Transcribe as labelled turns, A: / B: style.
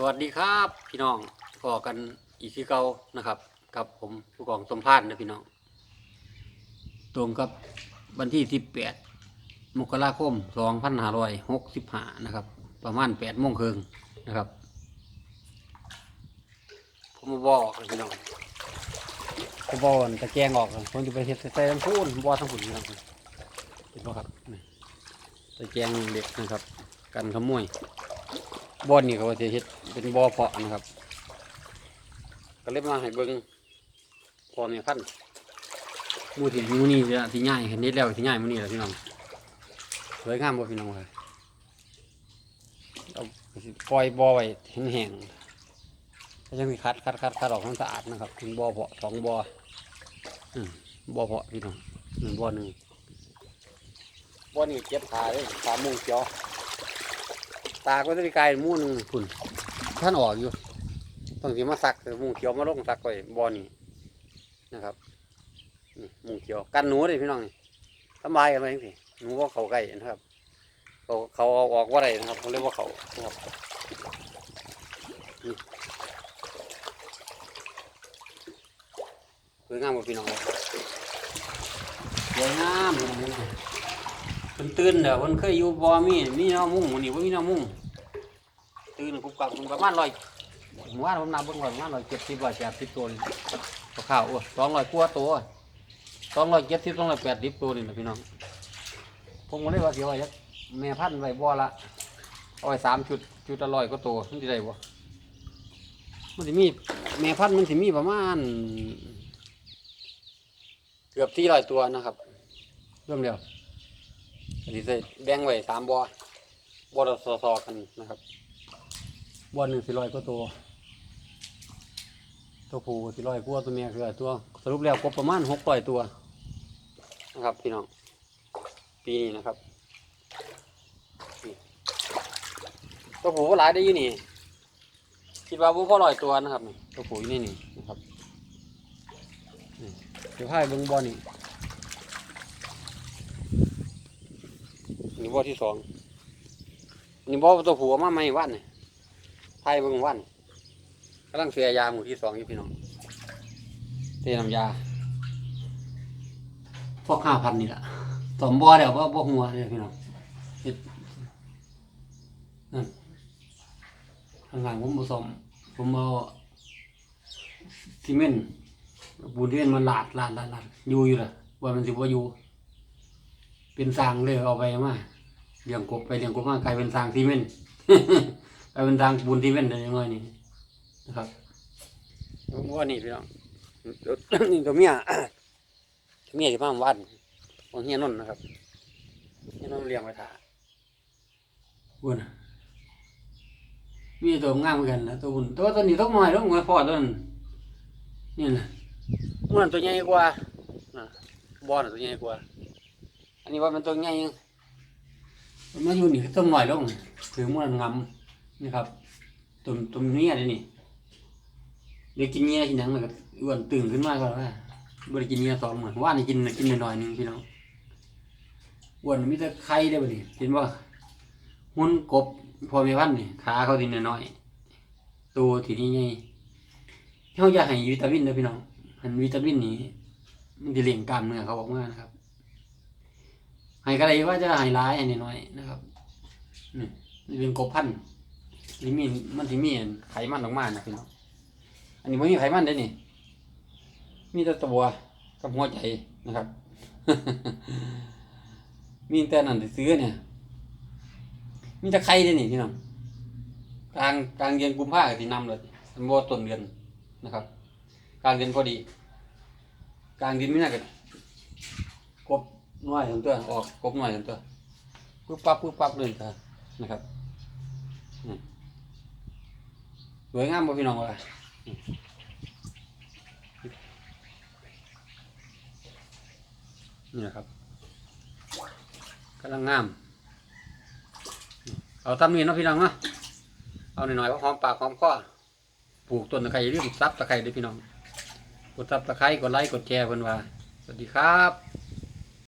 A: สวัสดีครับพี่น้องก่อกันอีกที่เก่านะครับ กับผมผู้กองสมพานนะพี่น้อง ตรงกับวันที่สิบแปดมกราคมสองพันห้าร้อยหกสิบห้านะครับ ประมาณแปดโมงครึ่งนะครับ ผมมาบอกเลยพี่น้องผมบอกตะแกงออกผมจะไปเฮ็ดใส่ทั้งพูนบอทั้งผุนพี่น้องเห็นป่ะครับตะแกงเด็กนะครับ กันขโมยบ่อนี่เขาว่าจะเฮ็ด เป็นบ่อเพาะนะครับ ก็เลยมาให้เบิ่งพอแม่พันมูที่มูนี่จะที่ง่ายเห็นนิดแล้วที่ง่ายมูนี่แหละพี่น้องสวยงามบ่พี่น้องเลยเอาปล่อยบ่อไว้แห้งๆก็จะมีคัดคัดคัดคัดออกให้สะอาดนะครับเป็นบ่อเพาะสองบ่อบ่อเพาะพี่น้องหนึ่งบ่อหนึ่งบ่อนี่เก็บขาเลยขามุงเขียวตากไว้ได้ไกลหมู่หนึงพุ่น ท่านออกอยู่ต้องสิมาซักมุงเขียวมาลงซักไว้บอนี่นะครับนี่มุงเขียวกันหนูเลยพี่น้องนี่สบายกันไปจังซี่หนูว่าเขาใกล้นะครับเขาเขาเอาออกว่าไรนะครับเขาเรียกว่าเขาครับสวยงามกว่าพี่น้องสวยงามเพิ่นตื่นเด้อเพิ่นเคยอยู่บ่มีมีแนวมุ้งนี้บ่มีแนวมุ้ง ตื่นกุบกับประมาณ100เมื่อวานผมนับเบิ่งว่าประมาณ170 180ตัวนี่ข้าวๆโอ้200กว่าตัว270 280ตัวนี่นะพี่น้องผมก็เลยว่าสิเอาไว้จักแม่พันธุ์ไว้บ่ละเอาไว้3ชุดชุดละ100กว่าตัวมันสิได้บ่มันสิมีแม่พันมันสิมีประมาณเกือบ400ตัวนะครับเรวมแล้วอันนี้ใส่แบ่งไว้สามบ่อบ่อละซอๆกันนะครับ บ่อหนึ่งสี่ร้อยกว่าตัวตัวผู้สี่ร้อยกว่าตัวเมียคือตัวสรุปแล้วครบประมาณหกร้อยตัวนะครับ พี่น้องปีนี้นะครับตัวผู้ก็หลายได้ยู่นี่ คิดว่าบ่พอร้อยตัวนะครับตัวผู้นี่นี่นะครับเดี๋ยวให้เบิ่งบ่อนี่นี่บ่อที่สองนี่บ่อตัวผัวมาไม่วันนี่ย ไทยเบิ่งวันกำลังเสียยาหมู่ที่สองอยู่พี่น้องเทน้ำยา พวกห้าพันนี่แหละสมบ่อเดี๋ยวบ่บ่หัวเลยพี่น้องเฮ็ดนั่นข้างหลังผมผสมผมเอาซีเมนต์ปูนที่มันลาดลาดลาดลาดอยู่อยู่ละว่ามันสิบ่อยู่ เป็นสางเลยเอาไปมาเลี้ยงกบไปเลี้ยงกบมากลายเป็นสางซีเมนต์ กลายเป็นสร้างปูนซีเมนต์ได้ยังไงนี่นะครับผมว่านี่พี่น้องนี่ตัวเมียตัวเมียที่พามาวัดของเฮียนนท์นะครับเฮียนนท์เลี้ยงไว้ท่าบุญน่ะมีตัวงามเหมือนกันนะตัวบุญตัวตัวนี้ตัวน้อยตัวน้อยพอตัวนั้นนี่นะมันตัวใหญ่กว่าอะบอลน่ะตัวใหญ่กว่า อันนี้ว่ามันตัวใหญ่ยังมันมาอยู่นี่ต้มหน่อยลงถึงมันงำ นี่ครับตุ่มตุ่มเนี้ยเลยนี่เดี๋ยวกินเนี้ยกินหยังมันก็อ้วนตึงขึ้นมาก่อนว่าบ่ได้กินเนี้ยสองเหมือนว่านี่กินกินหน่อยๆหนึงพี่น้องอ้วนมีแต่ไข่ได้บ่นี่เห็นบ่หุ่นกบพอมีพันธุ์นี่ขาเขาดินน้อยๆตัวที่นี่ใหญ่เขาอยากให้วิตามินนะพี่น้องอันวิตามินนี้มันจะเลี้ยงกล้ามเนื้อเขาบอกว่านะครับให้กระไรว่าจะให้ร้ายอันนี้น้อยนะครับนี่เป็นกบพันธุ์ นี่มีมันที่มีไขมันออกมานะพี่น้องอันนี้ไม่มีไขมันเด้นี่ มีแต่ตัวกับหัวใจนะครับ มีแต่นั่นซื้อเนี่ย มีแต่ไข่เด้นี่พี่น้องกลางกลางเดือนกุมภาพันธ์ที่นำเลยมันบ่ต้นเดือนนะครับ กลางเดือนพอดี กลางเดือนไม่น่าจะกบน้อยทั้งตัวออกกบน้อยทั้งตัวปึ๊บปั๊บปึ๊บปั๊บเลยค่ะนะครับนี่ส วยงามบ่พี่น้องวะนี่นะครับกำลังงาม เอาตำนี้เนาะพี่น้องเนาะเอาหน่อยๆว่าหอมปากหอมคอปลูกต้นตะไคร้รีบซับตะไคร้ด้วยพี่น้อง กดซับตะไคร้กดไลค์กดแชร์เพิ่นว่า สวัสดีครับ